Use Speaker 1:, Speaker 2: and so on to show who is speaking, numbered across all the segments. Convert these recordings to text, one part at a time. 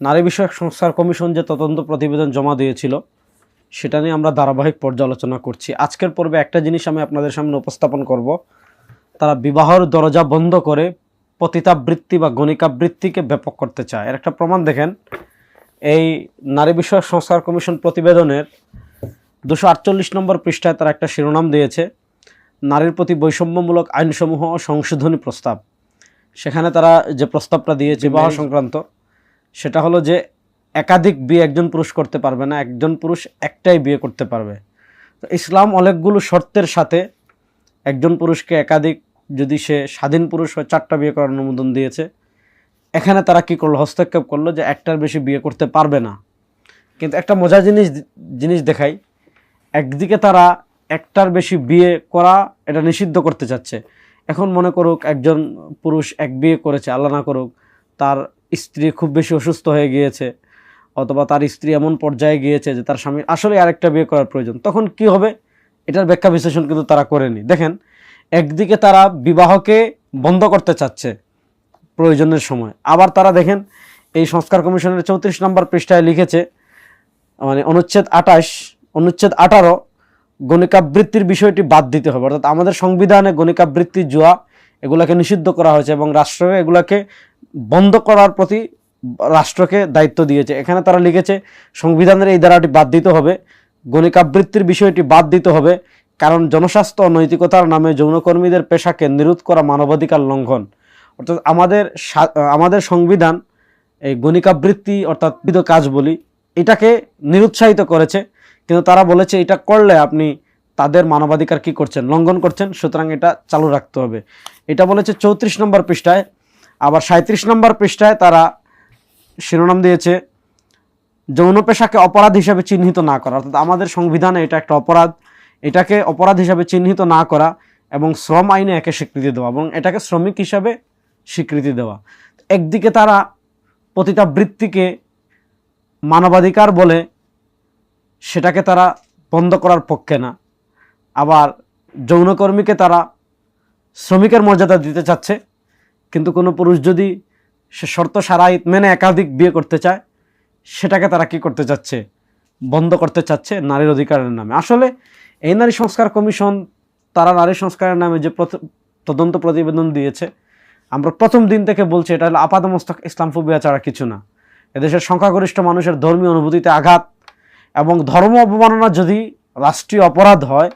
Speaker 1: নারী বিষয়ক সংস্কার কমিশন যে তদন্ত প্রতিবেদন জমা দিয়েছিল সেটা নিয়ে আমরা ধারাবাহিক পর্যালোচনা করছি। আজকের পর্বে একটা জিনিস আমি আপনাদের সামনে উপস্থাপন করব। তারা বিবাহর দরজা বন্ধ করে পতিতাবৃত্তি বা গণিকাবৃত্তিকে ব্যাপক করতে চায়। এর একটা প্রমাণ দেখেন এই নারী বিষয়ক সংস্কার কমিশন প্রতিবেদনের দুশো আটচল্লিশ নম্বর পৃষ্ঠায় তারা একটা শিরোনাম দিয়েছে নারীর প্রতি বৈষম্যমূলক আইনসমূহ সংশোধনী প্রস্তাব। সেখানে তারা যে প্রস্তাবটা দিয়েছে বিবাহ সংক্রান্ত সেটা হলো যে একাধিক বিয়ে একজন পুরুষ করতে পারবে না, একজন পুরুষ একটাই বিয়ে করতে পারবে। তো ইসলাম অনেকগুলো শর্তের সাথে একজন পুরুষকে একাধিক, যদি সে স্বাধীন পুরুষ হয়, চারটা বিয়ে করার অনুমোদন দিয়েছে। এখানে তারা কি করল? হস্তক্ষেপ করল যে একটার বেশি বিয়ে করতে পারবে না। কিন্তু একটা মজার জিনিস জিনিস দেখাই। একদিকে তারা একটার বেশি বিয়ে করা, এটা নিষিদ্ধ করতে চাচ্ছে। এখন মনে করুক একজন পুরুষ এক বিয়ে করেছে, আল্লাহ না করুক, তার স্ত্রী খুব বেশি অসুস্থ হয়ে গিয়েছে, অথবা তার স্ত্রী এমন পর্যায়ে গিয়েছে যে তার স্বামী আসলে আরেকটা বিয়ে করার প্রয়োজন। তখন কি হবে? এটার ব্যাখ্যা বিশ্লেষণ কিন্তু তারা করেনি। দেখেন, একদিকে তারা বিবাহকে বন্ধ করতে চাচ্ছে প্রয়োজনের সময়। আবার তারা দেখেন, এই সংস্কার কমিশনের চৌত্রিশ নম্বর পৃষ্ঠায় লিখেছে মানে অনুচ্ছেদ আঠাশ, অনুচ্ছেদ আঠারো, গণিকাবৃত্তির বিষয়টি বাদ দিতে হবে। অর্থাৎ আমাদের সংবিধানে গণিকাবৃত্তি জুয়া এগুলাকে নিষিদ্ধ করা হয়েছে এবং রাষ্ট্র এগুলাকে বন্ধ করার প্রতি রাষ্ট্রকে দায়িত্ব দিয়েছে। এখানে তারা লিখেছে, সংবিধানের এই ধারাটি বাদ দিতে হবে। গণিকাবৃত্তির বিষয়টি বাদ দিতে হবে। কারণ জনস্বাস্থ্য নৈতিকতার নামে যৌনকর্মীদের পেশাকে নিরোধ করা মানবাধিকার লঙ্ঘন। অর্থাৎ আমাদের আমাদের সংবিধান, এই গণিকাবৃত্তি অর্থাৎ বিধ কাজ বলি এটাকে নিরুৎসাহিত করেছে। কিন্তু তারা বলেছে, এটা করলে আপনি তাদের মানবাধিকার কি করছেন? লঙ্ঘন করছেন? সুতরাং এটা চালু রাখতে হবে। এটা বলেছে চৌত্রিশ নম্বর পৃষ্ঠায় আবার সাঁত্রিশ নম্বর পৃষ্ঠায় তারা শিরোনাম দিয়েছে, যৌন পেশাকে অপরাধ হিসাবে চিহ্নিত না করা। অর্থাৎ আমাদের সংবিধানে এটা একটা অপরাধ। এটাকে অপরাধ হিসাবে চিহ্নিত না করা এবং শ্রম আইনে একে স্বীকৃতি দেওয়া এবং এটাকে শ্রমিক হিসাবে স্বীকৃতি দেওয়া। একদিকে তারা পতিতাবৃত্তিকে মানবাধিকার বলে সেটাকে তারা বন্ধ করার পক্ষে না। আবার যৌনকর্মীকে তারা শ্রমিকের মর্যাদা দিতে চাচ্ছে। কিন্তু কোনো পুরুষ যদি সে শর্ত সারাইত মেনে একাধিক বিয়ে করতে চায়, সেটাকে তারা কি করতে চাচ্ছে? বন্ধ করতে চাচ্ছে নারীর অধিকারের নামে। আসলে এই নারী সংস্কার কমিশন, তারা নারী সংস্কারের নামে যে তদন্ত প্রতিবেদন দিয়েছে, আমরা প্রথম দিন থেকে বলছি এটা হলো আপাদমস্তক, ইসলামফোবিয়া ছাড়া কিছু না। এদেশের সংখ্যাগরিষ্ঠ মানুষের ধর্মীয় অনুভূতিতে আঘাত এবং ধর্ম অবমাননা যদি রাষ্ট্রীয় অপরাধ হয়,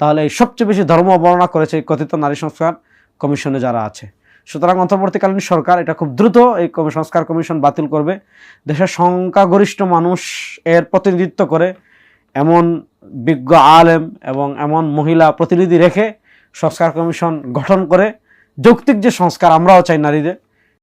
Speaker 1: তাহলে এই সবচেয়ে বেশি ধর্ম অবমাননা করেছে কথিত নারী সংস্কার কমিশনে যারা আছে। সুতরাং অন্তর্বর্তীকালীন সরকার এটা খুব দ্রুত এই সংস্কার কমিশন বাতিল করবে। দেশের সংখ্যাগরিষ্ঠ মানুষ এর প্রতিনিধিত্ব করে এমন বিজ্ঞ আলেম এবং এমন মহিলা প্রতিনিধি রেখে সংস্কার কমিশন গঠন করে। যৌক্তিক যে সংস্কার আমরাও চাই নারীদের